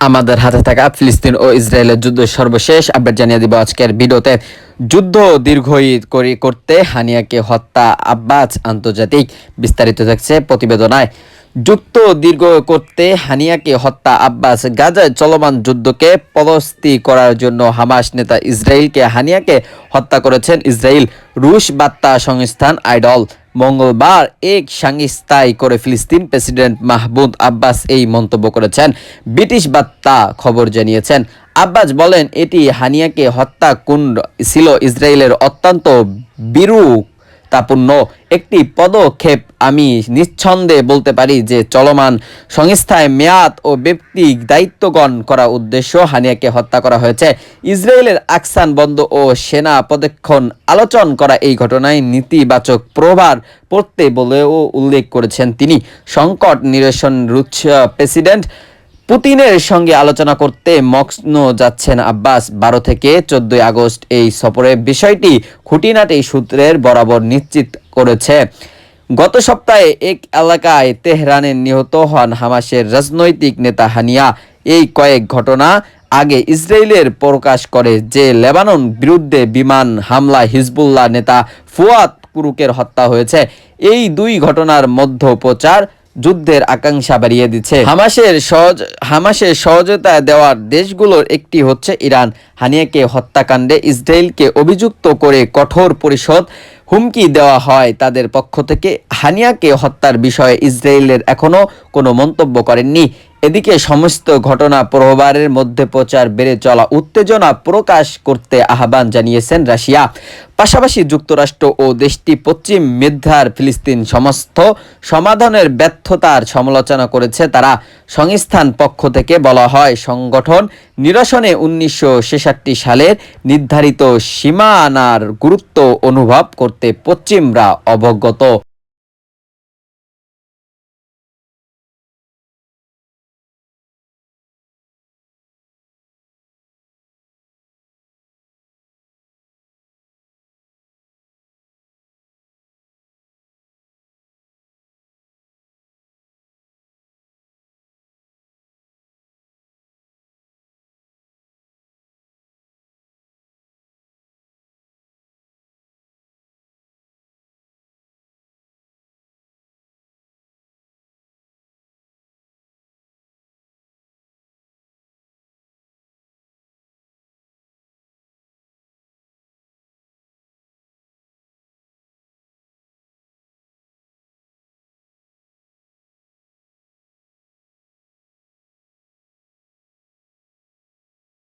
আমাদের হাতে থাকা ফিলিস্তিন ও ইসরায়েলের যুদ্ধ সর্বশেষ। আপডেট জানিয়ে দিব আজকের ভিডিওতে। যুদ্ধ দীর্ঘই করি করতে হানিয়াকে হত্যা আব্বাস আন্তর্জাতিক বিস্তারিত থাকছে প্রতিবেদনায়। যুদ্ধ দীর্ঘ করতে হানিয়াকে হত্যা আব্বাস গাজায় চলমান যুদ্ধকে পদস্থি করার জন্য হামাস নেতা ইসরায়েলকে হানিয়াকে হত্যা করেছেন ইসরায়েল রুশ বার্তা সংস্থান আইডল। মঙ্গলবার এক সাংস্থায় করে ফিলিস্তিন প্রেসিডেন্ট মাহবুদ আব্বাস এই মন্তব্য করেছেন। ব্রিটিশ বার্তা খবর জানিয়েছেন। আব্বাস বলেন, এটি হানিয়াকে হত্যা কুণ্ড ছিল ইসরায়েলের অত্যন্ত বিরু তাপূর্ণ একটি পদক্ষেপ আমি নিঃছন্দে বলতে পারি যে চলমান সংস্থায় মেয়াদ ও ব্যক্তি দায়িত্বগণ করা উদ্দেশ্য হানিয়াকে হত্যা করা হয়েছে। ইসরায়েলের আকসান বন্ধ ও সেনা পদক্ষণ আলোচন করা এই ঘটনায় নেতিবাচক প্রভাব পড়তে বলেও উল্লেখ করেছেন তিনি। সংকট নিরসন রুশ প্রেসিডেন্ট পুতিনের সঙ্গে আলোচনা করতে মগ্ন যাচ্ছেন আব্বাস। বারো থেকে চোদ্দই আগস্ট এই সফরে বিষয়টি খুঁটিনাটি সূত্রের বরাবর নিশ্চিত করেছে। গত সপ্তাহে এক এলাকায় তেহরানে নিহত হন হামাসের রাজনৈতিক নেতা হানিয়া। এই কয়েক ঘটনা আগে ইসরায়েলের প্রকাশ করে যে লেবানন বিরুদ্ধে বিমান হামলা হিজবুল্লাহ নেতা ফুয়াদ কুরুকের হত্যা হয়েছে। এই দুই ঘটনার মধ্য প্রচার যুদ্ধের আকাঙ্ক্ষা বাড়িয়ে দিচ্ছে। হামাসের সহজ হামাসের সহযোগিতা দেওয়ার দেশগুলোর একটি হচ্ছে ইরান। হানিয়াকে হত্যাকাণ্ডে ইসরায়েলকে অভিযুক্ত করে কঠোর পরিষদ হুমকি দেওয়া হয় তাদের পক্ষ থেকে। হানিয়াকে হত্যার বিষয়ে ইসরায়েলের এখনও কোনো মন্তব্য করেননি। এদিকে সমস্ত ঘটনা প্রহবারের মধ্যে প্রচার বেড়ে চলা উত্তেজনা প্রকাশ করতে আহ্বান জানিয়েছেন রাশিয়া। পাশাপাশি যুক্তরাষ্ট্র ও দেশটি পশ্চিম মেধার ফিলিস্তিন সমস্ত সমাধানের ব্যর্থতার সমালোচনা করেছে তারা। সংস্থান পক্ষ থেকে বলা হয়, সংগঠন নিরসনে উনিশশো সালের নির্ধারিত সীমানার গুরুত্ব অনুভব করতে পশ্চিমরা অবগত।